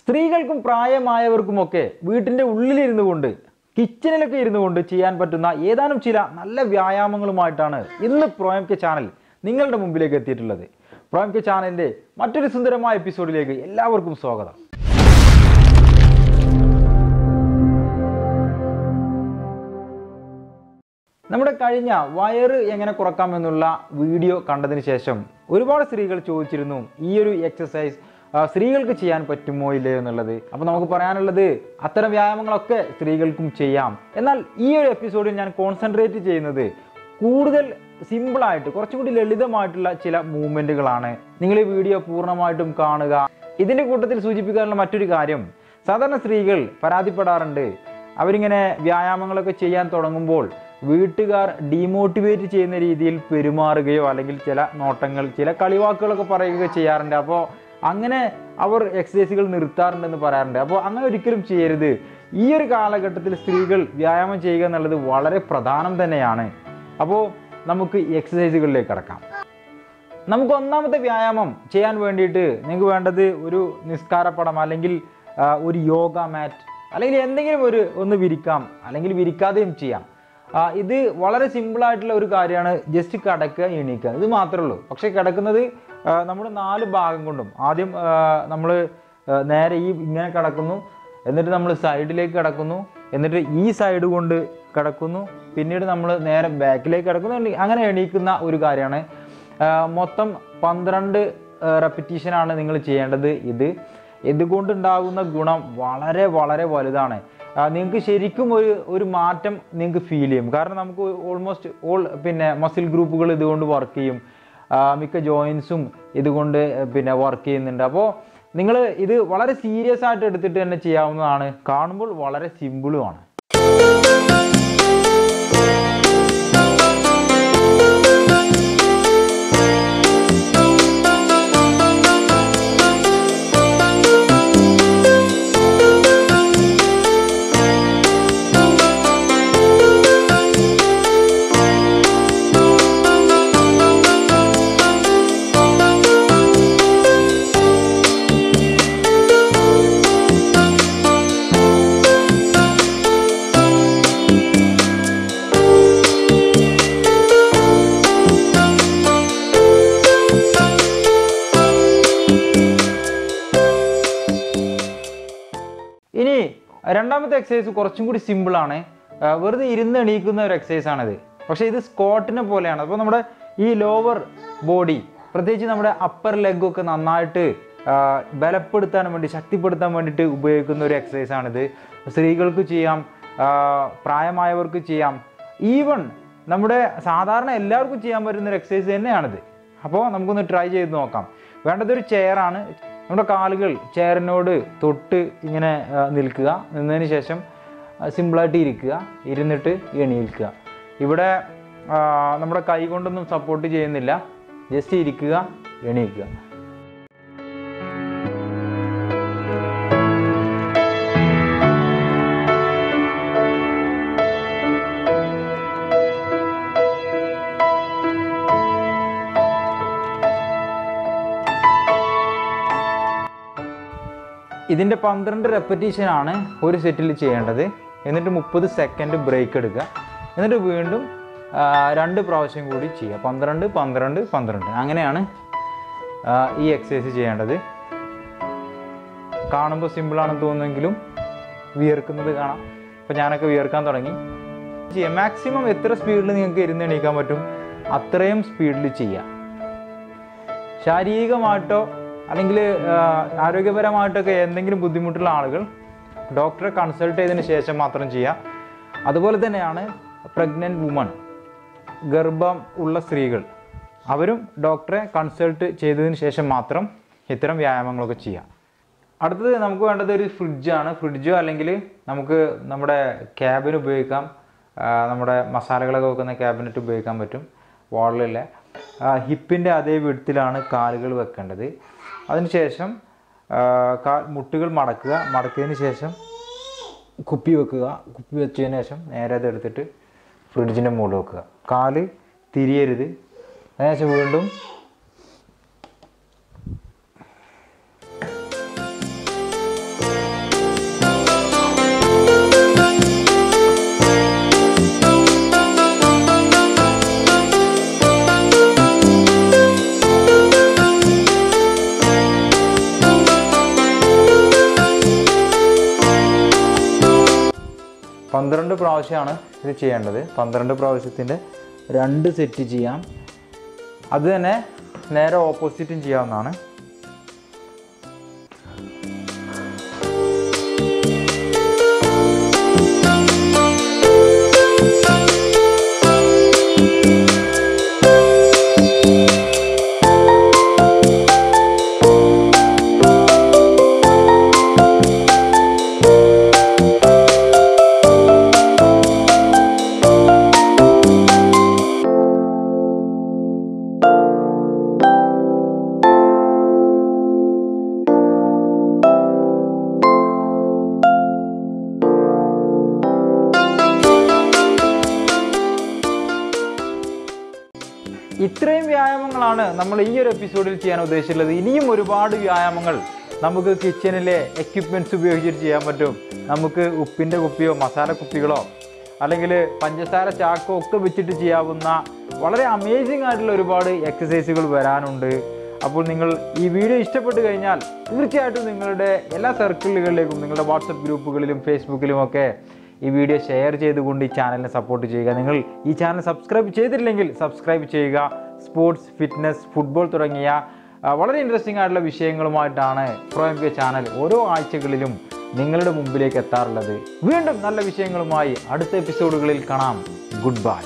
സ്ത്രീകൾക്കും പ്രായമായവർക്കുമൊക്കെ വീട്ടിന്റെ ഉള്ളിലിരുന്നു കൊണ്ട് കിച്ചണിലൊക്കെ ഇരുന്നു കൊണ്ട് ചെയ്യാൻ പറ്റുന്ന ഏതാനും ചില നല്ല വ്യായാമങ്ങളുമായിട്ടാണ് ഇന്ന് പ്രോയം കെ ചാനൽ നിങ്ങളുടെ മുമ്പിലേക്ക് എത്തിയിട്ടുള്ളത്. പ്രോയം കെ ചാനലിന്റെ മറ്റൊരു സുന്ദരമായ എപ്പിസോഡിലേക്ക് എല്ലാവർക്കും സ്വാഗതം. നമ്മുടെ കഴിഞ്ഞ വയറ് എങ്ങനെ കുറക്കാം എന്നുള്ള വീഡിയോ കണ്ടതിന് ശേഷം ഒരുപാട് സ്ത്രീകൾ ചോദിച്ചിരുന്നു ഈ ഒരു എക്സസൈസ് സ്ത്രീകൾക്ക് ചെയ്യാൻ പറ്റുമോ ഇല്ലേ എന്നുള്ളത്. അപ്പോൾ നമുക്ക് പറയാനുള്ളത് അത്തരം വ്യായാമങ്ങളൊക്കെ സ്ത്രീകൾക്കും ചെയ്യാം. എന്നാൽ ഈ ഒരു എപ്പിസോഡിൽ ഞാൻ കോൺസെൻട്രേറ്റ് ചെയ്യുന്നത് കൂടുതൽ സിമ്പിളായിട്ട് കുറച്ചും കൂടി ലളിതമായിട്ടുള്ള ചില മൂവ്മെന്റുകളാണ് നിങ്ങൾ ഈ വീഡിയോ പൂർണമായിട്ടും കാണുക. ഇതിന്റെ കൂട്ടത്തിൽ സൂചിപ്പിക്കാനുള്ള മറ്റൊരു കാര്യം സാധാരണ സ്ത്രീകൾ പരാതിപ്പെടാറുണ്ട്. അവരിങ്ങനെ വ്യായാമങ്ങളൊക്കെ ചെയ്യാൻ തുടങ്ങുമ്പോൾ വീട്ടുകാർ ഡീമോട്ടിവേറ്റ് ചെയ്യുന്ന രീതിയിൽ പെരുമാറുകയോ അല്ലെങ്കിൽ ചില നോട്ടങ്ങൾ ചില കളിവാക്കുകളൊക്കെ പറയുകയോ ചെയ്യാറുണ്ട്. അപ്പോൾ അങ്ങനെ അവർ എക്സസൈസുകൾ നിർത്താറുണ്ടെന്ന് പറയാറുണ്ട്. അപ്പോൾ അങ്ങനെ ഒരിക്കലും ചെയ്യരുത്. ഈ ഒരു കാലഘട്ടത്തിൽ സ്ത്രീകൾ വ്യായാമം ചെയ്യുക എന്നുള്ളത് വളരെ പ്രധാനം തന്നെയാണ്. അപ്പോൾ നമുക്ക് എക്സസൈസുകളിലേക്ക് കടക്കാം. നമുക്ക് ഒന്നാമത്തെ വ്യായാമം ചെയ്യാൻ വേണ്ടിയിട്ട് നിങ്ങൾക്ക് വേണ്ടത് ഒരു നിസ്കാരപ്പടം അല്ലെങ്കിൽ ഒരു യോഗ മാറ്റ് അല്ലെങ്കിൽ എന്തെങ്കിലും ഒരു ഒന്ന് വിരിക്കാം അല്ലെങ്കിൽ വിരിക്കാതെയും ചെയ്യാം. ഇത് വളരെ സിമ്പിളായിട്ടുള്ള ഒരു കാര്യമാണ്. ജസ്റ്റ് കിടക്കുക എണീക്കുക. ഇത് മാത്രമേ ഉള്ളൂ. പക്ഷേ കിടക്കുന്നത് നമ്മൾ നാല് ഭാഗം കൊണ്ടും ആദ്യം നമ്മൾ നേരെ ഈ ഇങ്ങനെ കിടക്കുന്നു എന്നിട്ട് നമ്മൾ സൈഡിലേക്ക് കിടക്കുന്നു എന്നിട്ട് ഈ സൈഡ് കൊണ്ട് കിടക്കുന്നു പിന്നീട് നമ്മൾ നേരെ ബാക്കിലേക്ക് കിടക്കുന്നു അങ്ങനെ എണീക്കുന്ന ഒരു കാര്യമാണ്. മൊത്തം പന്ത്രണ്ട് റെപ്പിറ്റീഷനാണ് നിങ്ങൾ ചെയ്യേണ്ടത് ഇത്. ഇതുകൊണ്ടുണ്ടാകുന്ന ഗുണം വളരെ വളരെ വലുതാണ്. നിങ്ങൾക്ക് ശരിക്കും ഒരു ഒരു മാറ്റം നിങ്ങൾക്ക് ഫീൽ ചെയ്യും. കാരണം നമുക്ക് ഓൾമോസ്റ്റ് ഓൾ പിന്നെ മസിൽ ഗ്രൂപ്പുകൾ ഇതുകൊണ്ട് വർക്ക് ചെയ്യും. മിക്ക ജോയിൻസും ഇതുകൊണ്ട് പിന്നെ വർക്ക് ചെയ്യുന്നുണ്ട്. അപ്പോൾ നിങ്ങൾ ഇത് വളരെ സീരിയസ് ആയിട്ട് എടുത്തിട്ട് തന്നെ ചെയ്യാവുന്നതാണ്. കാണുമ്പോൾ വളരെ സിമ്പിളുമാണ് രണ്ടാമത്തെ എക്സസൈസ് കുറച്ചും കൂടി സിമ്പിളാണ് വെറുതെ ഇരുന്ന് എണീക്കുന്ന ഒരു എക്സസൈസ് ആണിത്. പക്ഷേ ഇത് സ്കോട്ടിനെ പോലെയാണ്. അപ്പോൾ നമ്മുടെ ഈ ലോവർ ബോഡി പ്രത്യേകിച്ച് നമ്മുടെ അപ്പർ ലെഗൊക്കെ നന്നായിട്ട് ബലപ്പെടുത്താൻ വേണ്ടി ശക്തിപ്പെടുത്താൻ വേണ്ടിയിട്ട് ഉപയോഗിക്കുന്ന ഒരു എക്സസൈസ് ആണിത്. സ്ത്രീകൾക്ക് ചെയ്യാം പ്രായമായവർക്ക് ചെയ്യാം. ഈവൺ നമ്മുടെ സാധാരണ എല്ലാവർക്കും ചെയ്യാൻ പറ്റുന്ന ഒരു എക്സസൈസ് തന്നെയാണിത്. അപ്പോൾ നമുക്കൊന്ന് ട്രൈ ചെയ്ത് നോക്കാം. വേണ്ടതൊരു ചെയറാണ് നമ്മുടെ കാലുകൾ ചെയറിനോട് തൊട്ട് ഇങ്ങനെ നിൽക്കുക. നിന്നതിന് ശേഷം സിമ്പിളായിട്ട് ഇരിക്കുക. ഇരുന്നിട്ട് എണീൽക്കുക. ഇവിടെ നമ്മുടെ കൈ കൊണ്ടൊന്നും സപ്പോർട്ട് ചെയ്യുന്നില്ല. ജസ്റ്റ് ഇരിക്കുക എണീക്കുക. ഇതിന്റെ പന്ത്രണ്ട് റെപ്പറ്റീഷൻ ആണ് ഒരു സെറ്റിൽ ചെയ്യേണ്ടത്. എന്നിട്ട് മുപ്പത് സെക്കൻഡ് ബ്രേക്ക് എടുക്കുക. എന്നിട്ട് വീണ്ടും രണ്ട് പ്രാവശ്യം കൂടി ചെയ്യുക. പന്ത്രണ്ട് പന്ത്രണ്ട് പന്ത്രണ്ട്. അങ്ങനെയാണ് ഈ എക്സസൈസ് ചെയ്യേണ്ടത്. കാണുമ്പോൾ സിമ്പിളാണെന്ന് തോന്നുമെങ്കിലും വിയർക്കുന്നത് കാണാം. അപ്പോൾ ഞാനൊക്കെ വിയർക്കാൻ തുടങ്ങി. ചെയ്യാം. മാക്സിമം എത്ര സ്പീഡിൽ നിങ്ങൾക്ക് ഇരുന്ന് എണീക്കാൻ പറ്റും? അത്രയും സ്പീഡിൽ ചെയ്യാം ശാരീരികമായിട്ടോ അല്ലെങ്കിൽ ആരോഗ്യപരമായിട്ടൊക്കെ എന്തെങ്കിലും ബുദ്ധിമുട്ടുള്ള ആളുകൾ ഡോക്ടറെ കൺസൾട്ട് ചെയ്തതിന് ശേഷം മാത്രം ചെയ്യുക അതുപോലെ തന്നെയാണ് പ്രഗ്നന്റ് വുമൺ ഗർഭം ഉള്ള സ്ത്രീകൾ അവരും ഡോക്ടറെ കൺസൾട്ട് ചെയ്തതിന് ശേഷം മാത്രം ഇത്തരം വ്യായാമങ്ങളൊക്കെ ചെയ്യാം. അടുത്തത് നമുക്ക് വേണ്ടത് ഒരു ഫ്രിഡ്ജാണ് ഫ്രിഡ്ജോ അല്ലെങ്കിൽ നമുക്ക് നമ്മുടെ ക്യാബിന് ഉപയോഗിക്കാം. നമ്മുടെ മസാലകളൊക്കെ വെക്കുന്ന ക്യാബിനറ്റ് ഉപയോഗിക്കാൻ പറ്റും. വാളിലെ ഹിപ്പിന്റെ അതേ വിടത്തിലാണ് കാലുകൾ വെക്കേണ്ടത്. അതിനുശേഷം കാൽ മുട്ടുകൾ മടക്കുക. മടക്കിയതിന് ശേഷം കുപ്പി വെക്കുക. കുപ്പി വെച്ചതിന് ശേഷം നേരെ അത് എടുത്തിട്ട് ഫ്രിഡ്ജിന്റെ മുകളിൽ വെക്കുക. കാൽ തിരിയരുത്. അതിനുശേഷം വീണ്ടും പന്ത്രണ്ട് പ്രാവശ്യമാണ് ഇത് ചെയ്യേണ്ടത്. പന്ത്രണ്ട് പ്രാവശ്യത്തിന്റെ രണ്ട് സെറ്റ് ചെയ്യാം. അത് തന്നെ നേരെ ഓപ്പോസിറ്റും ചെയ്യാവുന്നതാണ്. ഇത്രയും വ്യായാമങ്ങളാണ് നമ്മൾ ഈ ഒരു എപ്പിസോഡിൽ ചെയ്യാൻ ഉദ്ദേശിച്ചിട്ടുള്ളത്. ഇനിയും ഒരുപാട് വ്യായാമങ്ങൾ നമുക്ക് കിച്ചണിലെ എക്യുപ്മെന്റ്സ് ഉപയോഗിച്ചിട്ട് ചെയ്യാൻ പറ്റും. നമുക്ക് ഉപ്പിന്റെ കുപ്പിയോ മസാല കുപ്പികളോ അല്ലെങ്കിൽ പഞ്ചസാര ചാക്കോ ഒക്കെ വെച്ചിട്ട് ചെയ്യാവുന്ന വളരെ അമേസിംഗ് ആയിട്ടുള്ള ഒരുപാട് എക്സസൈസുകൾ വരാനുണ്ട്. അപ്പോൾ നിങ്ങൾ ഈ വീഡിയോ ഇഷ്ടപ്പെട്ട് കഴിഞ്ഞാൽ തീർച്ചയായിട്ടും നിങ്ങളുടെ എല്ലാ സർക്കിളുകളിലേക്കും നിങ്ങളുടെ വാട്സപ്പ് ഗ്രൂപ്പുകളിലും ഫേസ്ബുക്കിലും ഒക്കെ ഈ വീഡിയോ ഷെയർ ചെയ്തുകൊണ്ട് ഈ ചാനലിനെ സപ്പോർട്ട് ചെയ്യുക. നിങ്ങൾ ഈ ചാനൽ സബ്സ്ക്രൈബ് ചെയ്തിട്ടില്ലെങ്കിൽ സബ്സ്ക്രൈബ് ചെയ്യുക. സ്പോർട്സ് ഫിറ്റ്നസ് ഫുട്ബോൾ തുടങ്ങിയ വളരെ ഇൻട്രസ്റ്റിംഗ് ആയിട്ടുള്ള വിഷയങ്ങളുമായിട്ടാണ് പ്രോ എം ചാനൽ ഓരോ ആഴ്ചകളിലും നിങ്ങളുടെ മുമ്പിലേക്ക് എത്താറുള്ളത്. വീണ്ടും നല്ല വിഷയങ്ങളുമായി അടുത്ത എപ്പിസോഡുകളിൽ കാണാം. Good bye